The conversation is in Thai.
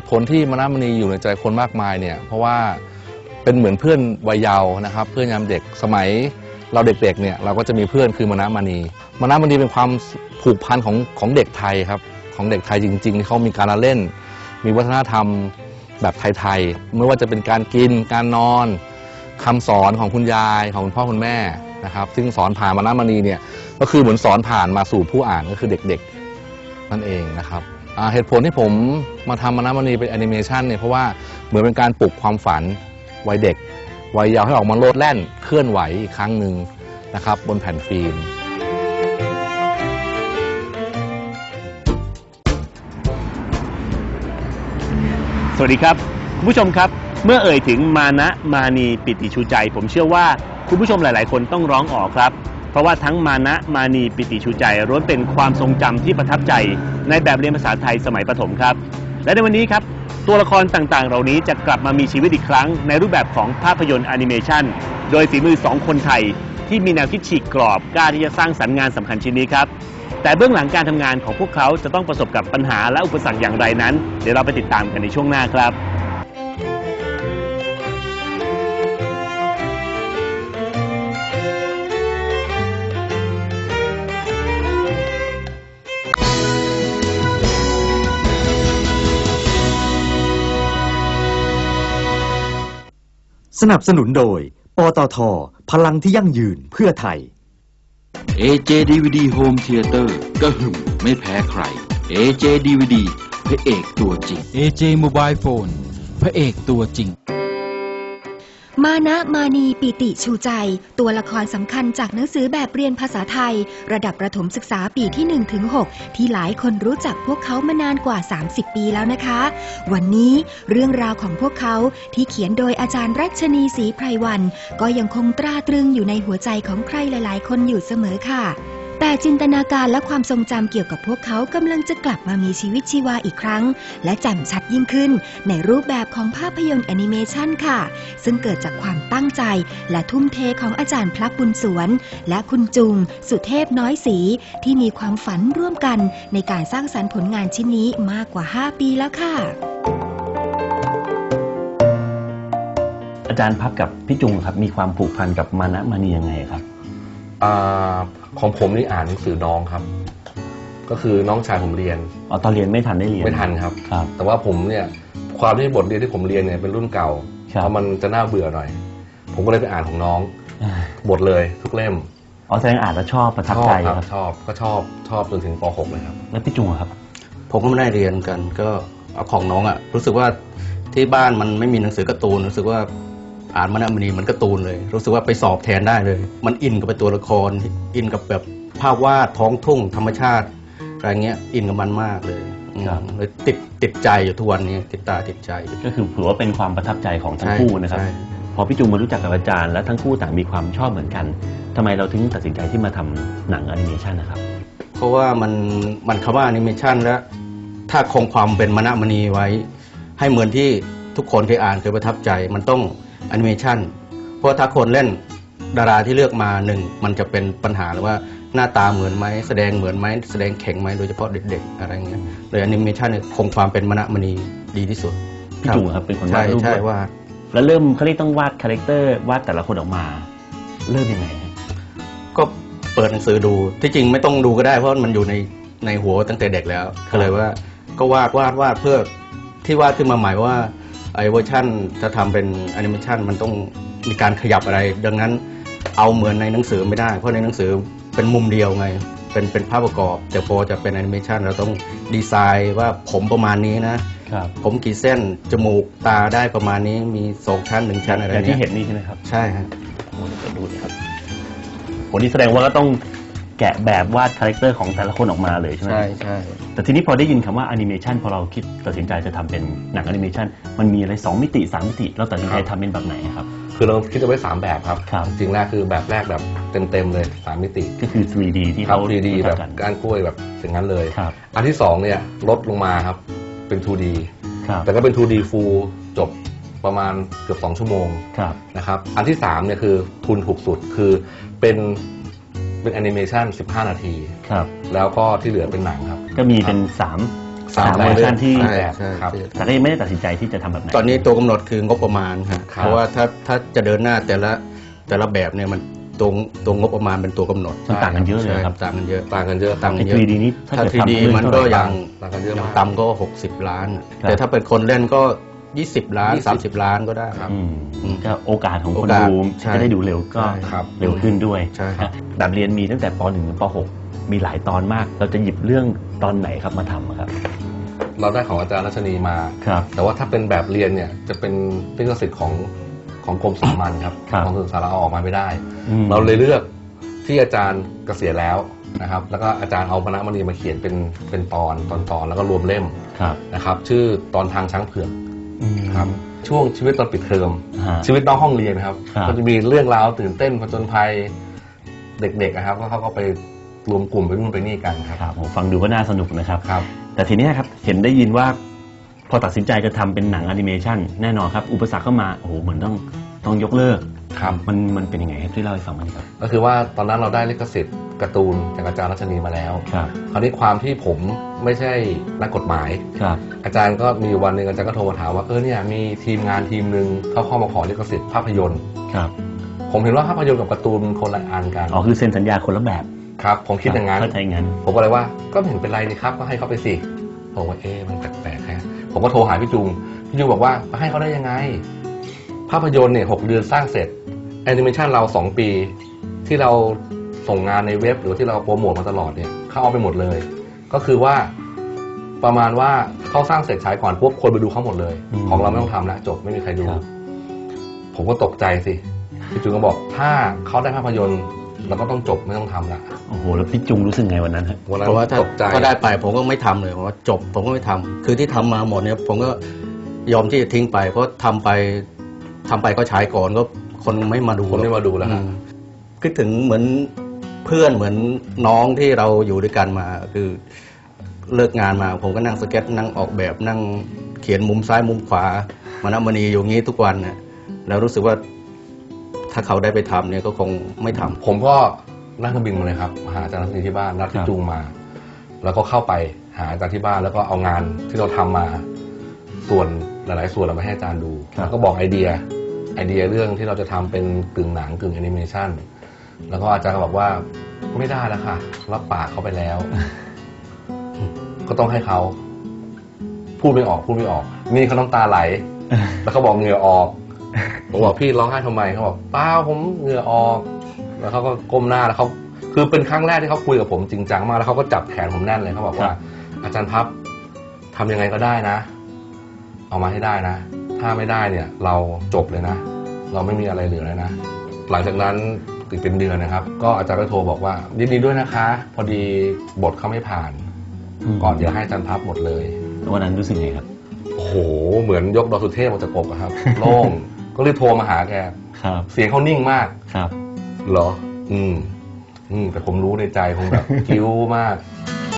ตุผลที่มนามณีอยู่ในใจคนมากมายเนี่ยเพราะว่าเป็นเหมือนเพื่อนวัยเยาว์นะครับ เพื่อนยามเด็กสมัยเราเด็กๆเนี่ยเราก็จะมีเพื่อนคือมนามณีมนามณีเป็นความผูกพันของของเด็กไทยครับของเด็กไทยจริงๆที่เขามีการละเล่น มีวัฒนธรรมแบบไทยๆไม่ว่าจะเป็นการกินการนอนคำสอนของคุณยายของคุณพ่อคุณแม่นะครับ ซึ่งสอนผ่านมนามณีเนี่ยก็คือเหมือนสอนผ่านมาสู่ผู้อ่านก็คือเด็กๆนั่นเองนะครับ เหตุผลที่ผมมาทำมานามณีเป็นแอนิเมชันเนี่ยเพราะว่าเหมือนเป็นการปลุกความฝันวัยเด็ก วัยเยาว์ให้ออกมาโลดแล่นเคลื่อนไหวอีกครั้งหนึ่งนะครับ บนแผ่นฟิล์มสวัสดีครับ คุณผู้ชมครับ เมื่อเอ่ยถึงมานะมานีปิติชูใจ ผมเชื่อว่าคุณผู้ชมหลาย ๆ คนต้องร้องออกครับ เพราะว่าทั้งมานะมานีปิติชูใจล้วนเป็นความทรงจำที่ประทับใจ ในแบบเรียนภาษาไทยสมัยประถมครับ และในวันนี้ครับ ตัวละครต่างๆ เหล่านี้จะกลับมามีชีวิตอีกครั้ง ในรูปแบบของภาพยนตร์แอนิเมชันโดยฝีมือสองคนไทย ที่มีแนวคิดฉีกกรอบกล้าที่จะสร้างสรรค์งานสำคัญชิ้นนี้ครับ แต่เบื้องหลังการทำงานของพวกเขาจะต้องประสบกับปัญหาและอุปสรรคอย่างไรนั้น เดี๋ยวเราไปติดตามกันในช่วงหน้าครับ สนับสนุนโดย ปตท พลังที่ยั่งยืนเพื่อไทย AJ DVD Home Theater ก็หึมไม่แพ้ใคร AJ DVD พระเอกตัวจริง AJ Mobile Phone พระเอกตัวจริง มานะมานีปิติชูใจ ตัวละครสำคัญจากหนังสือแบบเรียนภาษาไทย ระดับประถมศึกษาปีที่1ถึง6ที่หลายคนรู้จักพวกเขามานานกว่า 30 ปีแล้วนะคะ วันนี้เรื่องราวของพวกเขาที่เขียนโดยอาจารย์รัชนีศรีไพรวัน ก็ยังคงตราตรึงอยู่ในหัวใจของใครหลาย ๆ คนอยู่เสมอค่ะ แต่จินตนาการและความทรงจำเกี่ยวกับพวกเขากำลังจะกลับมามีชีวิตชีวาอีกครั้ง และแจ่มชัดยิ่งขึ้น ในรูปแบบของภาพยนตร์แอนิเมชันค่ะ ซึ่งเกิดจากความตั้งใจ และทุ่มเทของอาจารย์พลับบุญสวน และคุณจุง สุเทพน้อยสี ที่มีความฝันร่วมกันในการสร้างสรรค์ผลงานชิ้นนี้มากกว่า 5 ปีแล้วค่ะอาจารย์พับกับพี่จุงครับมีความผูกพันกับมานะมานียังไงครับอา ของผมนี่อ่านหนังสือน้องครับ ก็คือน้องชายผมเรียนอ๋อตอนเรียนไม่ทันได้เรียนไม่ทันครับ ครับ แต่ว่าผมเนี่ยความที่บทเรียนที่ผมเรียนเนี่ยเป็นรุ่นเก่าครับแล้วมันจะน่าเบื่อหน่อย ผมก็เลยไปอ่านของน้องหมดเลยทุกเล่มอ๋อแสดงอ่านแล้วชอบประทับชอบใจครับครับชอบก็ชอบชอบจนถึงป .6 เลยครับ แล้วพี่จุงอะครับ ผมก็ไม่ได้เรียนกัน ก็เอาของน้องอะรู้สึกว่าที่บ้านมันไม่มีหนังสือการ์ตูนรู้สึกว่า อ่านมันอะมันนีเหมือนการ์ตูนเลย รู้สึกว่าไปสอบแทนได้เลย มันอินกับไปตัวละคร อินกับแบบภาพวาดท้องทุ่ง ธรรมชาติอะไรเงี้ยอินกับมันมากเลยอืมครับเลยติดติดใจอยู่ทุกวันนี้ติดตาติดใจ ก็คือถือว่าเป็นความประทับใจของทั้งคู่นะครับใช่พอพี่จุงมารู้จักกับอาจารย์และทั้งคู่ต่างมีความชอบเหมือนกันทำไมเราถึงตัดสินใจที่มาทำหนังแอนิเมชันนะครับเพราะว่ามันมันคำว่าแอนิเมชันแล้ว ถ้าคงความเป็นมณมณีไว้ ให้เหมือนที่ทุกคนเคยอ่านเคยประทับใจมันต้อง แอนิเมชันเพราะถ้าคนเล่นดาราที่เลือกมาหนึ่งมันจะเป็นปัญหาหรือว่าหน้าตาเหมือนไหมแสดงเหมือนไหมแสดงแข็งไหมโดยเฉพาะเด็กๆอะไรเงี้ยเลยแอนิเมชันเนี่ยคงความเป็นมณมณีดีที่สุดพี่จุงครับเป็นคนวาใช่ดรูปใช่ด้วยว่าแล้วเริ่มเขาเรียกต้องวาดคาแรคเตอร์วาดแต่ละคนออกมา เริ่มยังไงครับก็เปิดหนังสือดูที่จริงไม่ต้องดูก็ได้เพราะมันอยู่ในในหัวตั้งแต่เด็กแล้วก็เลยว่า ก็วาดวาดวาดเพื่อที่วาดขึ้นมาใหม่ว่า ไอ้เวอร์ชันจะทำเป็นแอนิเมชันมันต้องมีการขยับอะไร ดังนั้นเอาเหมือนในหนังสือไม่ได้ เพราะในหนังสือเป็นมุมเดียวไง เป็นเป็นภาพประกอบ แต่พอจะเป็นแอนิเมชันเราต้องดีไซน์ว่าผมประมาณนี้นะ ครับ ผมกี่เส้น จมูกตาได้ประมาณนี้มีสองชั้นหนึ่งชั้นอะไรอย่างที่เนี้ยเห็นนี่ใช่ไหมครับใช่ฮะ เดี๋ยวดูนะครับโหนี่แสดงว่าก็ต้องแกะแบบวาดคาแรคเตอร์ของแต่ละคนออกมาเลยใช่ไหมใช่ใช่ แต่ทีนี้พอได้ยินคำว่าแอนิเมชันพอเราคิดตัดสินใจจะทำเป็นหนังแอนิเมชันมันมีอะไร 2 มิติ 3 มิติ เราตัดสินใจทำเป็นแบบไหนครับ คือเราคิดเอาไว้ 3 แบบครับครับจริงๆแรกคือแบบแรกแบบเต็มๆเลย 3 มิติ ก็คือ 3D ที่ครับเขา 3D แบบกันก้านกล้วยแบบอย่างนั้นเลยครับอันที่2เนี่ยลดลงมาครับเป็น 2D ครับแต่ก็เป็น 2D full จบประมาณเกือบ 2 ชั่วโมงครับนะครับ อันที่3เนี่ยคือทุนถูกสุดคือเป็น เป็นแอนิเมชัน15 นาที ครับ แล้วก็ที่เหลือเป็นหนังครับ ก็มีเป็นสามเวอร์ชันที่ใช่แบบใช่ครับ แต่ก็ยังไม่ได้ตัดสินใจที่จะทำแบบไหน ตอนนี้ตัวกำหนดคืองบประมาณฮะครับ เพราะว่าถ้าถ้าจะเดินหน้าแต่ละแต่ละแบบเนี่ยมันตรงตรงงบประมาณเป็นตัวกำหนดมันต่างกันเยอะเลยใช่ครับต่างกันเยอะ ต่างกันเยอะต่างไอ้ 3D นี้ถ้าถ้าเกิด 3D ทำมันก็ยังต่างกันเยอะอย่างมาก ต่ำก็ 60 ล้านครับ แต่ถ้าเป็นคนเล่นก็ 20 ล้าน20 30 ล้านก็ได้ครับอืมอืมก็โอกาสของคนโอกาสดูใช่จะได้ดูเร็วก็ใช่ครับเร็วขึ้นด้วยใช่ครับนะแบบเรียนมีตั้งแต่ป .1 ถึงป .6 มีหลายตอนมาก เราจะหยิบเรื่องตอนไหนครับมาทำอะครับเราได้ของอาจารย์รัชนีมา ครับ แต่ว่าถ้าเป็นแบบเรียนเนี่ยจะเป็นลิขสิทธิ์ของของกรมสามัญครับครับ ของกรมศึกษาเราเอาออกมาไม่ได้ อืม เราเลยเลือกที่อาจารย์เกษียณแล้วนะครับ แล้วก็อาจารย์เอาพระมณีมาเขียนเป็นเป็นตอนตอนตอนแล้วก็รวมเล่มครับ นะครับ ชื่อตอนทางช้างเผือกอืม ครับ ช่วงชีวิตตอนปิดเทอมฮะชีวิตน้องห้องเรียนนะครับครับ ก็จะมีเรื่องราวตื่นเต้นผจญภัยเด็กๆนะครับก็เขาก็ไปรวมกลุ่มไปนู่นไปนี่กันครับ ครับผมฟังดูก็น่าสนุกนะครับ ครับ แต่ทีเนี้ยครับเห็นได้ยินว่า พอตัดสินใจจะทำเป็นหนังแอนิเมชันแน่นอนครับ อุปสรรคเข้ามาโอ้โหเหมือนต้องต้องยกเลิก ครับ มันมันเป็นยังไงครับที่เล่าให้ฟังมาหน่อยครับ ก็คือว่าตอนนั้นเราได้ลิขสิทธิ์การ์ตูนจากอาจารย์รัชนีมาแล้วครับ คราวนี้ความที่ผมไม่ใช่นักกฎหมาย ครับ อาจารย์ก็มีวันหนึ่งอาจารย์ก็โทรมาถามว่าเออเนี่ยมีทีมงานทีมหนึ่งเขาเข้ามาขอลิขสิทธิ์ภาพยนตร์ ครับ ผมเห็นว่าภาพยนตร์กับการ์ตูนมันคนละอันกัน อ๋อคือเซ็นสัญญาคนละแบบครับ ผมคิดอย่างนั้น เข้าใจงั้น ผมก็เลยว่าก็ไม่เห็นเป็นไรนี่ครับก็ให้เขาไปสิผมว่าเอ๊ะมันแปลกๆฮะผมก็โทรหาพี่จุงพี่จุงบอกว่าให้เขาได้ยังไง ภาพยนตร์เนี่ยหกเดือนสร้างเสร็จ แอนิเมชันเราสองปีที่เราส่งงานในเว็บหรือที่เราโปรโมทมาตลอดเนี่ยเขาเอาไปหมดเลย ก็คือว่าประมาณว่าเขาสร้างเสร็จฉายก่อนปุ๊บคนไปดูเขาหมดเลย อืมของเราไม่ต้องทำแล้วจบไม่มีใครดู ครับ ผมก็ตกใจสิพี่จุงก็บอกถ้าเขาได้ภาพยนตร์เราก็ต้องจบไม่ต้องทำละ โอ้โห แล้วพี่จุงรู้สึกไงวันนั้นฮะ วันนั้นเพราะว่าถ้าตกใจก็ได้ไปผมก็ไม่ทำเลยผมว่าจบผมก็ไม่ทำคือที่ทำมาหมดเนี่ยผมก็ยอมที่จะทิ้งไป เพราะทำไปทำไปก็ฉายก่อนก็ คนไม่มาดูคนไม่มาดูแล้วฮะอืมคิดถึงเหมือนเพื่อนเหมือนน้องที่เราอยู่ด้วยกันมา คือเลิกงานมาผมก็นั่งสเก็ตนั่งออกแบบนั่งเขียนมุมซ้ายมุมขวามานะมณีอยู่งี้ทุกวันเนี่ยแล้วรู้สึกว่าถ้าเขาได้ไปทำเนี่ยก็คงไม่ทำผมก็นั่งเครื่องบินมาเลยครับมาหาอาจารย์รัชนีที่บ้านนัดคพี่รับจุงมา แล้วก็เข้าไปหาอาจารย์ที่บ้านแล้วก็เอางานที่เราทำมา ส่วนหลาย ๆ ส่วนเราไปให้อาจารย์ดูแล้วก็บอกไอเดีย ไอเดียเรื่องที่เราจะทำเป็นกึ่งหนังกึ่งแอนิเมชันแล้วก็อาจารย์ก็บอกว่าไม่ได้แล้วค่ะรับปากเขาไปแล้ว ก็ต้องให้เขาพูดไม่ออกพูดไม่ออก นี่เขาน้ำตาไหล แล้วเขาบอกเหงื่อออกผมบอกพี่ร้องไห้ทำไมเขาบอกเปล่าผมเหงื่อออก แล้วเขาก็ก้มหน้าแล้วเขาคือเป็นครั้งแรกที่เขาคุยกับผมจริงจังมากแล้วเขาก็จับแขนผมแน่นเลยเขาบอกว่า อาจารย์พับทำยังไงก็ได้นะ เอามาให้ได้นะ ถ้าไม่ได้เนี่ยเราจบเลยนะ เราไม่มีอะไรเหลือเลยนะ หลังจากนั้นอีกเป็นเดือนนะครับ ก็อาจารย์ก็โทรบอกว่ายินดีด้วยนะคะ พอดีบทเขาไม่ผ่าน ก่อนเดี๋ยวให้อาจารย์พับหมดเลยวันนั้นรู้สึกไงครับโอ้โหเหมือนยกดอกสุเทพออกจากอกอะครับ โล่งก็รีบโทรมาหาแกครับเสียงเขานิ่งมากครับเหรอ อืม อืมแต่ผมรู้ในใจคงแบบกิ้วมาก